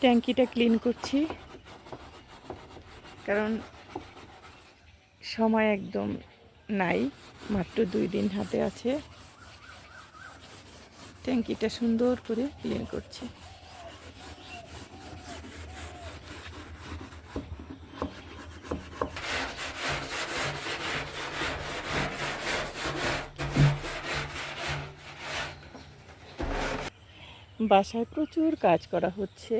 ট্যাঙ্কিটা clean করছি। কারণ সময় একদম নাই, মাত্র দুই দিন হাতে আছে। ট্যাঙ্কিটা সুন্দর করে ক্লিন করছি। বাসায় প্রচুর কাজ করা হচ্ছে।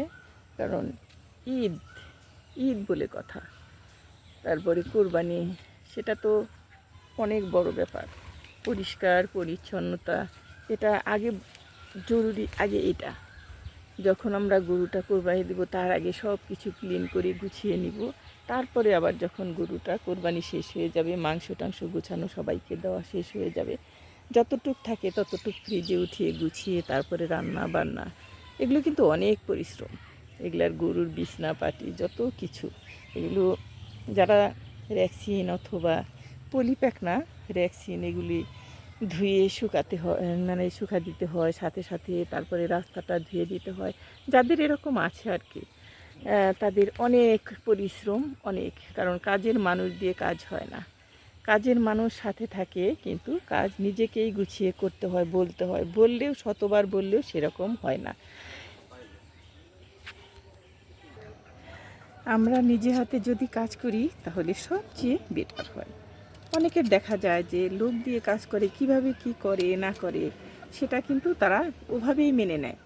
কারণ ঈদ ঈদ বলে কথা। তারপরে কোরবানি, সেটা তো অনেক বড় ব্যাপার। পরিষ্কার, পরিচ্ছন্নতা, এটা আগে জরুরি, আগে এটা। যখন আমরা গরুটা কোরবানি দেবো, তার আগে সব কিছু ক্লিন করে গুছিয়ে নিব। তারপরে আবার যখন গরুটা কোরবানি শেষ হয়ে যাবে, মাংস টাংস গুছানো সবাইকে দেওয়া শেষ হয়ে যাবে, যতটুক থাকে ততটুক ফ্রিজে উঠিয়ে গুছিয়ে তারপরে রান্না বান্না, এগুলো কিন্তু অনেক পরিশ্রম। এগুলার গরুর বিছনা পাটি, যত কিছু। এগুলো যারা র্যাক্সিন অথবা পলিপ্যাক না র্যাক্সিন এগুলি ধুয়ে শুকাতে হয় মানে শুকা দিতে হয়, সাথে সাথে তারপরে রাস্তাটা ধুয়ে দিতে হয়। যাদের এরকম আছে আর কি তাদের অনেক পরিশ্রম, অনেক, কারণ কাজের মানুষ দিয়ে কাজ হয় না। কাজের মানুষ সাথে থাকে, কিন্তু কাজ নিজেকেই গুছিয়ে করতে হয়, বলতে হয়। বললেও, শতবার বললেও সেরকম হয় না। আমরা নিজে হাতে যদি কাজ করি, তাহলে সবচেয়ে বেটার হয়। অনেকের দেখা যায় যে লোক দিয়ে কাজ করে, কীভাবে কি করে, না করে, সেটা কিন্তু তারা ওভাবেই মেনে নেয়।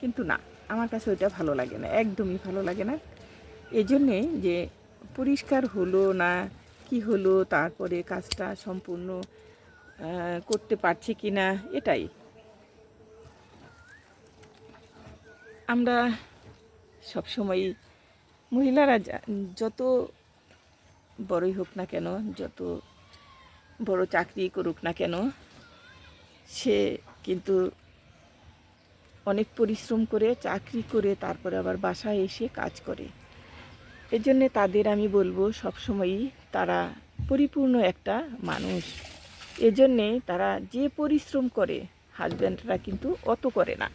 কিন্তু না, আমার কাছে ওইটা ভালো লাগে না, একদমই ভালো লাগে না। এই জন্যে যে পরিষ্কার হলো না, কি হলো, তারপরে কাজটা সম্পূর্ণ করতে পারছি কি না এটাই। আমরা সবসময় মহিলারা যত বড়ই হোক না কেন, যত বড় চাকরি করুক না কেন, সে কিন্তু অনেক পরিশ্রম করে, চাকরি করে, তারপরে আবার বাসায় এসে কাজ করে। এই জন্যে তাদের আমি বলব, সবসময়ই তারা পরিপূর্ণ একটা মানুষ। এজন্যে তারা যে পরিশ্রম করে হাজব্যান্ডরা কিন্তু অত করে না।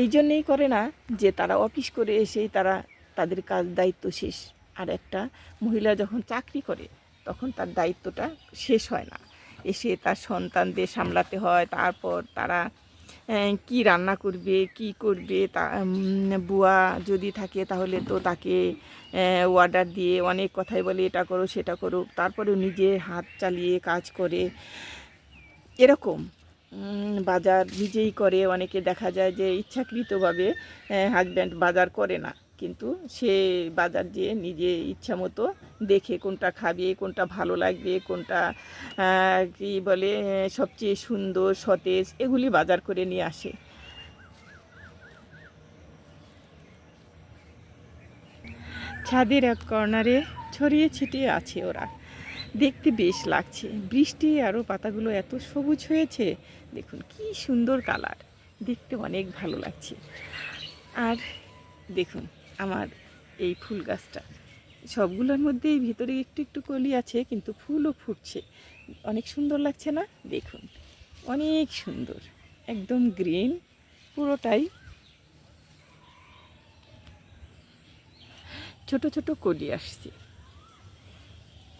এই জন্যেই করে না যে তারা অফিস করে এসেই তারা তাদের কাজ দায়িত্ব শেষ। আর একটা মহিলা যখন চাকরি করে, তখন তার দায়িত্বটা শেষ হয় না। এসে তার সন্তানদের সামলাতে হয়, তারপর তারা কি রান্না করবে, কি করবে, তা বুয়া যদি থাকে তাহলে তো তাকে অর্ডার দিয়ে অনেক কথাই বলে, এটা করো, সেটা করো। তারপরেও নিজে হাত চালিয়ে কাজ করে। এরকম বাজার নিজেই করে। অনেকে দেখা যায় যে ইচ্ছাকৃতভাবে হাজব্যান্ড বাজার করে না। কিন্তু সে বাজার যেয়ে নিজে ইচ্ছা মতো দেখে কোনটা খাবে, কোনটা ভালো লাগবে, কোনটা কি বলে, সবচেয়ে সুন্দর, সতেজ এগুলি বাজার করে নিয়ে আসে। ছাদের এক কর্নারে ছড়িয়ে ছিটিয়ে আছে ওরা। দেখতে বেশ লাগছে। বৃষ্টি আরও পাতাগুলো এত সবুজ হয়েছে। দেখুন কি সুন্দর কালার। দেখতে অনেক ভালো লাগছে। আর দেখুন আমার এই ফুল গাছটা। সবগুলোর মধ্যেই ভিতরে একটু একটু কলি আছে, কিন্তু ফুলও ফুটছে। অনেক সুন্দর লাগছে না? দেখুন, অনেক সুন্দর। একদম গ্রিন, পুরোটাই। ছোট ছোট কলি আসছে।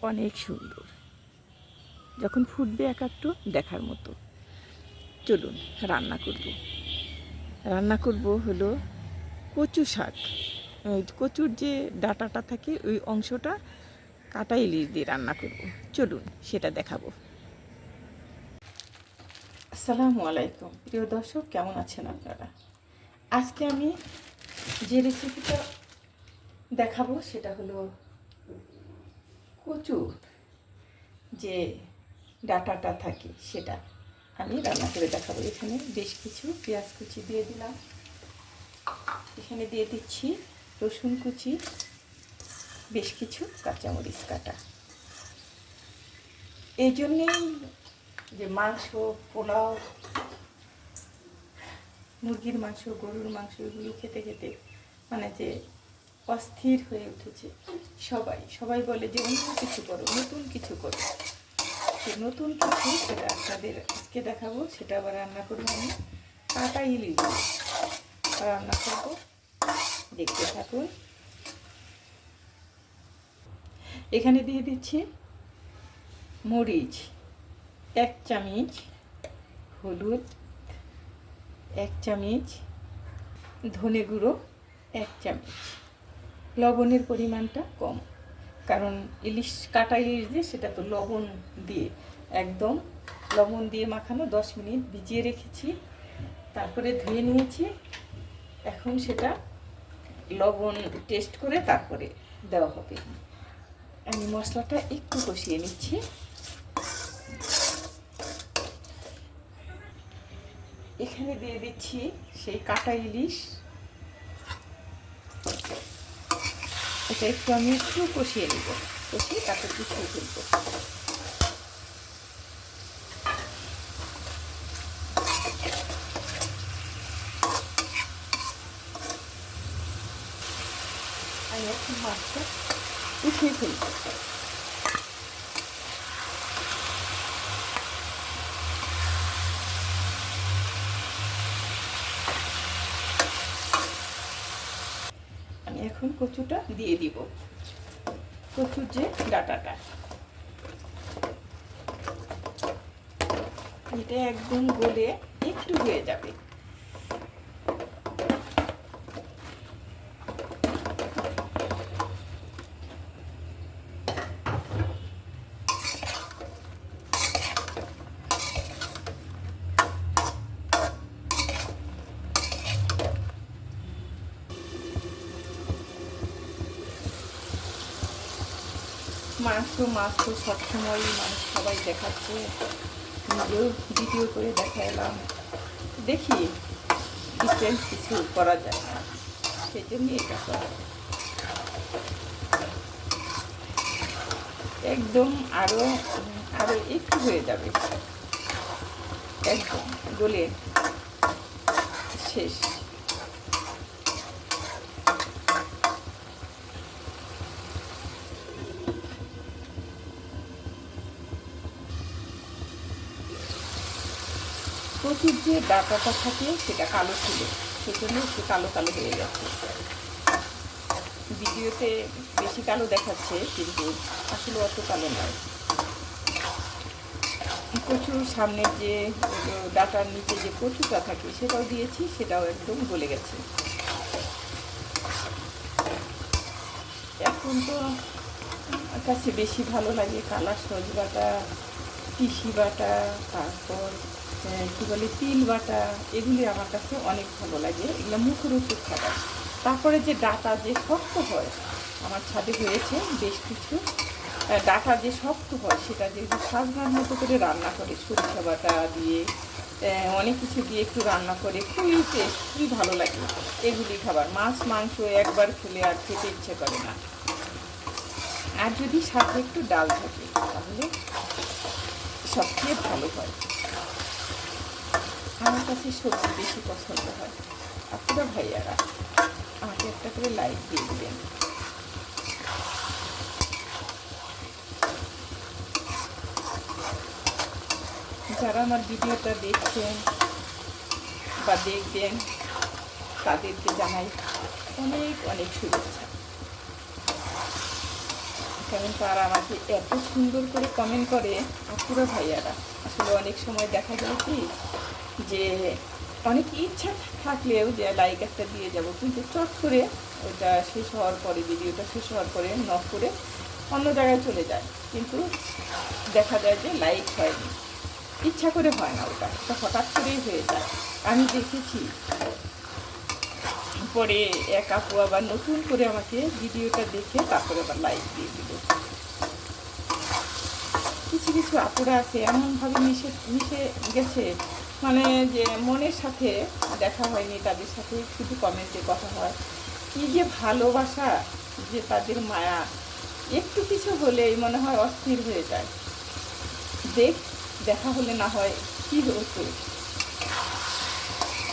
অনেক সুন্দর। যখন ফুটবে এক একটু দেখার মতো। চলুন, রান্না করব। রান্না করব হলো কচু শাক। কচুর যে ডাটাটা থাকে, ওই অংশটা কাটা ইলিশ দিয়ে রান্না করব। চলুন, সেটা দেখাবো। আসসালামু আলাইকুম। প্রিয় দর্শক, কেমন আছেন আপনারা? আজকে আমি যে রেসিপিটা দেখাবো, সেটা হলো কচুর যে ডাটাটা থাকে, সেটা আমি রান্না করে দেখাবো। এখানে বেশ কিছু পেঁয়াজ কুচি দিয়ে দিলাম। এখানে দিয়ে দিচ্ছি রসুন কুচি, বেশ কিছু কাঁচামরিচ কাটা। এই জন্যেই যে মাংস, পোলাও, মুরগির মাংস, গরুর মাংস, এগুলো খেতে খেতে মানে যে অস্থির হয়ে উঠেছে সবাই। সবাই বলে যে অন্য কিছু করো, নতুন কিছু করো। নতুন কিছু সেটা আপনাদের আজকে দেখাবো, সেটা আবার রান্না করব আমি। কাটা ইলিশ রান্না করব দেখতে থাকুন। এখানে দিয়ে দিচ্ছি মরিচ, এক চামচ হলুদ, এক চামচ ধনে গুঁড়ো, এক চামচ। লবণের পরিমাণটা কম, কারণ ইলিশ কাটা ইলিশ দিয়ে সেটা তো লবণ দিয়ে, একদম লবণ দিয়ে মাখানো দশ মিনিট ভিজিয়ে রেখেছি। তারপরে ধুয়ে নিয়েছি। এখন সেটা লবণ টেস্ট করে তারপরে দেওয়া হবে। আমি মশলাটা একটু কষিয়ে নিচ্ছি। এখানে দিয়ে দিচ্ছি সেই কাটা ইলিশ। এটা একটু আমি একটু কষিয়ে নেব। কষিয়ে তারপর পিছিয়ে ফেলব। আমি এখন মাছটা উঠিয়ে ফেলব আমি এখন কচুটা দিয়ে দিব। কচুর যে ডাটাটা। এটা একদম গলে একটু হয়ে যাবে। মাংস মাছ তো সবসময়ই মানুষ সবাই দেখাচ্ছে। নিজেও ভিডিও করে দেখালাম দেখি ডিফারেন্ট কিছু করা যায় না। সেই জন্য এটা করা। একদম আরও আরও একটু হয়ে যাবে। একদম গলে শেষ। প্রচুর যে ডাটাটা থাকে, সেটা কালো ছিল। সেজন্য একটু কালো কালো হয়ে যাচ্ছে। ভিডিওতে বেশি কালো দেখাচ্ছে, কিন্তু আসলে অত কালো নয়। প্রচুর সামনে যে, ডাটার নিচে যে কচুটা থাকে, সেটাও দিয়েছি, সেটাও একদম গলে গেছে। এখন তো কাছে বেশি ভালো লাগে, কালার সজ বাটা তিসি বাটা, তারপর কী বলে, তিল বাটা, এগুলি আমার কাছে অনেক ভালো লাগে। এগুলো মুখরোচক খাবার। তারপরে যে ডাটা যে শক্ত হয়, আমার ছাদে হয়েছে বেশ কিছু ডাটা যে শক্ত হয়, সেটা যে সাজনার মতো করে রান্না করে, সরিষা বাটা দিয়ে অনেক কিছু দিয়ে একটু রান্না করে, খুবই টেস্ট খুবই ভালো লাগে এগুলি খাবার। মাছ, মাংস একবার খেলে আর খেতে ইচ্ছে করে না। আর যদি সাথে একটু ডাল থাকে, তাহলে সবচেয়ে ভালো হয়। আমার কাছে সবজি বেশি পছন্দ হয় আপনারা ভাইয়ারা। আমাকে একটা করে লাইক দিয়ে দেবেন। যারা আমার ভিডিওটা দেখছেন বা দেখবেন, তাদেরকে জানাই অনেক অনেক শুভেচ্ছা। কারণ তারা আমাকে এত সুন্দর করে কমেন্ট করে আপুরা ভাইয়ারা। আসলে অনেক সময় দেখা যায় কি যে অনেক ইচ্ছা থাকলেও যে লাইক একটা দিয়ে যাব, কিন্তু চট করে ওটা শেষ হওয়ার পরে, ভিডিওটা শেষ হওয়ার পরে নক করে অন্য জায়গায় চলে যায়। কিন্তু দেখা যায় যে লাইক হয়নি। ইচ্ছা করে হয় না ওটা হঠাৎ করেই হয়ে যায়। আমি দেখেছি পরে এক আপু আবার নতুন করে আমাকে ভিডিওটা দেখে তারপরে আবার লাইক দিয়ে দিল। কিছু কিছু আপুরা আছে, এমনভাবে মিশে মিশে গেছে মানে যে মনের সাথে দেখা হয়নি, তাদের সাথে শুধু কমেন্টে কথা হয়। কী যে ভালোবাসা, যে তাদের মায়া, একটু কিছু হলেই মনে হয় অস্থির হয়ে যায়। দেখ, দেখা হলে না হয় কী হতো।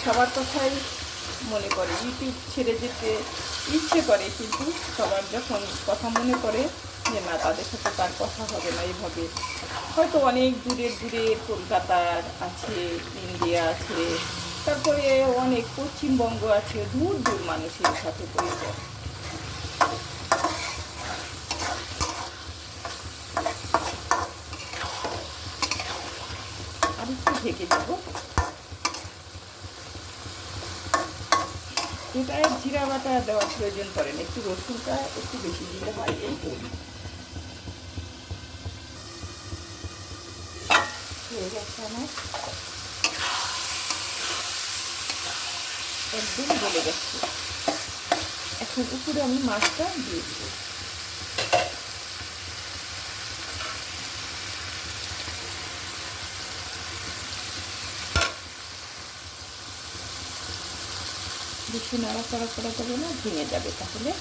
সবার কথাই মনে করে, ইউটিউব ছেড়ে যেতে ইচ্ছে করে, কিন্তু সবার যখন কথা মনে করে যে না, তাদের সাথে তার কথা হবে না এইভাবে হয়তো অনেক দূরের দূরে কলকাতার আছে, ইন্ডিয়া আছে, তারপরে অনেক পশ্চিমবঙ্গ আছে, দূর দূর মানুষের সাথে পরিচয় আর একটু ঢেকে দেব এটায় জিরা বাটা দেওয়ার প্রয়োজন পড়ে না। একটু রসুনটা একটু বেশি দিলে হয়। এই করি। গেছে একদম গলে গেছে। এখন উপরে আমি মাছটা দিয়ে দিব। বেশি নাড়াচাড়া করা যাবে না, ভেঙে যাবে তাহলে।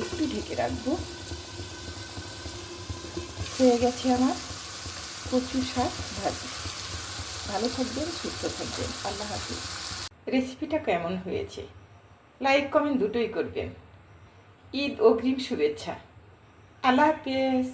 একটু ঢেকে রাখব। হয়ে গেছে আমার কচু শাক ভাজি। ভালো থাকবেন, সুস্থ থাকবেন। আল্লাহ হাফিজ। রেসিপিটা কেমন হয়েছে? লাইক, কমেন্ট দুটোই করবেন। ঈদ অগ্রিম শুভেচ্ছা। আল্লাহ হাফেজ।